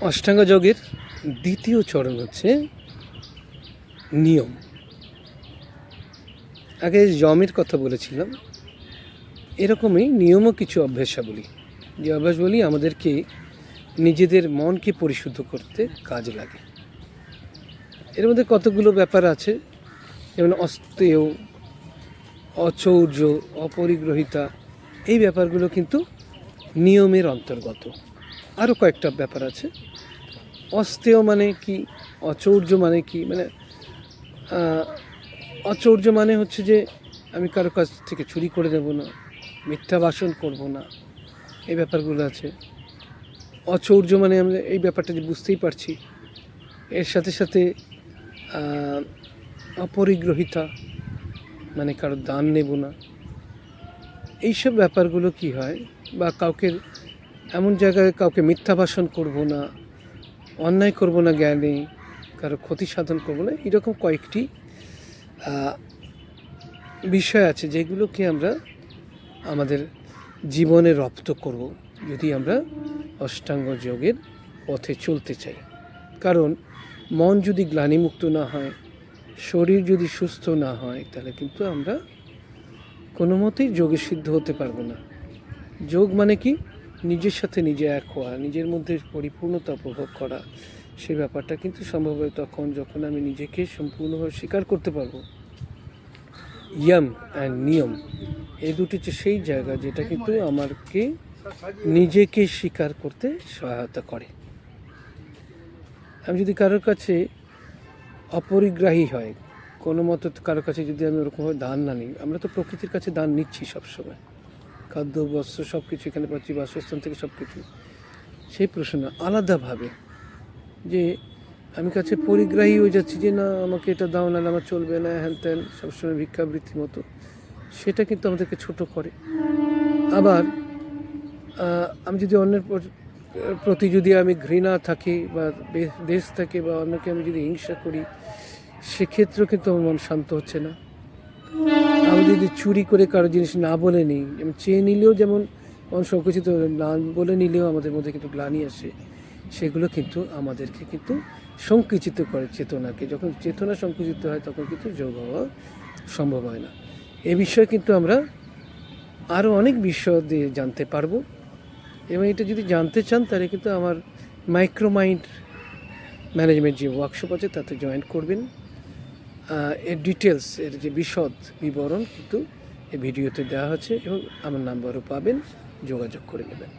অষ্টাঙ্গ যোগের দ্বিতীয় চরণ হচ্ছে নিয়ম। আগে যমের কথা বলেছিলাম। এরকমই নিয়মও কিছু অভ্যাসাবলী। যে অভ্যাসগুলি আমাদেরকে নিজেদের মনকে পরিশুদ্ধ করতে কাজে লাগে। এর মধ্যে কতগুলো ব্যাপার আছে? যেমন অস্তেয়, অচৌর্য, অপরিগ্রহিতা, এই ব্যাপারগুলো কিন্তু নিয়মের অন্তর্গত। আরও কয়েকটা ব্যাপার আছে। অস্তেয় মানে কি? অচৌর্য মানে কি? মানে অচৌর্য মানে হচ্ছে যে, আমি কারও কাছ থেকে চুরি করে দেব না, মিথ্যা ভাষণ করব না, এই ব্যাপারগুলো আছে। অচৌর্য মানে আমরা এই ব্যাপারটা যে বুঝতেই পারছি। এর সাথে সাথে অপরিগ্রহিতা মানে কারও দান নেব না। এইসব ব্যাপারগুলো কি হয়? বা কাউকে এমন জায়গায় কাউকে মিথ্যা ভাষণ করব না, অন্যায় করব না জ্ঞানে, কারও ক্ষতি সাধন করব না, এরকম কয়েকটি বিষয় আছে যেগুলোকে আমরা আমাদের জীবনে রপ্ত করব যদি আমরা অষ্টাঙ্গ যোগের পথে চলতে চাই। কারণ মন যদি গ্লানিমুক্ত না হয়, শরীর যদি সুস্থ না হয়, তাহলে কিন্তু আমরা কোনো মতেই যোগে সিদ্ধ হতে পারব না। যোগ মানে কি? নিজের সাথে নিজে এক হওয়া, নিজের মধ্যে পরিপূর্ণতা উপভোগ করা সেই ব্যাপারটা কিন্তু সম্ভব হয় তখন যখন আমি নিজেকে সম্পূর্ণভাবে স্বীকার করতে পারব। ইয়াম অ্যান্ড নিয়ম, এই দুটি হচ্ছে সেই জায়গা যেটা কিন্তু আমাকে নিজেকে স্বীকার করতে সহায়তা করে। আমি যদি কারোর কাছে অপরিগ্রাহী হয়, কোনো মতো কারোর কাছে যদি আমি ওরকমভাবে দান না নিই, আমরা তো প্রকৃতির কাছে দান নিচ্ছি সবসময়। খাদ্য, বস্ত্র সব কিছু এখানে পাচ্ছি, বাসস্থান থেকে সব কিছু সেই প্রশ্ন আলাদাভাবে যে আমি কাছে পরিগ্রাহী হয়ে যাচ্ছি যে না, আমাকে এটা দাও না আমার চলবে না হ্যান ত্যান সবসময় ভিক্ষাবৃত্তির মতো। সেটা কিন্তু আমাদেরকে ছোট করে। আবার আমি যদি অন্যের প্রতি যদি আমি ঘৃণা থাকি বা দেশ থাকে বা অন্যকে আমি যদি হিংসা করি, সেক্ষেত্রেও কিন্তু আমার মন শান্ত হচ্ছে না। আমি যদি চুরি করে কারও জিনিস না বলে নিই চেয়ে নিলেও যেমন মন সংকুচিত না বলে নিলেও আমাদের মধ্যে কিন্তু গ্লানি আসে। সেগুলো কিন্তু আমাদেরকে কিন্তু সংকুচিত করে চেতনাকে। যখন চেতনা সংকুচিত হয়, তখন কিন্তু যোগ হওয়া সম্ভব হয় না। এ বিষয়ে কিন্তু আমরা আরও অনেক বিষয় দিয়ে জানতে পারব। এবং এটা যদি জানতে চান, তাহলে কিন্তু আমার মাইক্রোমাইন্ড ম্যানেজমেন্ট যে ওয়ার্কশপ আছে, তাতে জয়েন করবেন। এর ডিটেলস এর যে বিশদ বিবরণ কিন্তু এই ভিডিওতে দেওয়া হচ্ছে এবং আমার নাম্বারও পাবেন, যোগাযোগ করে নেবেন।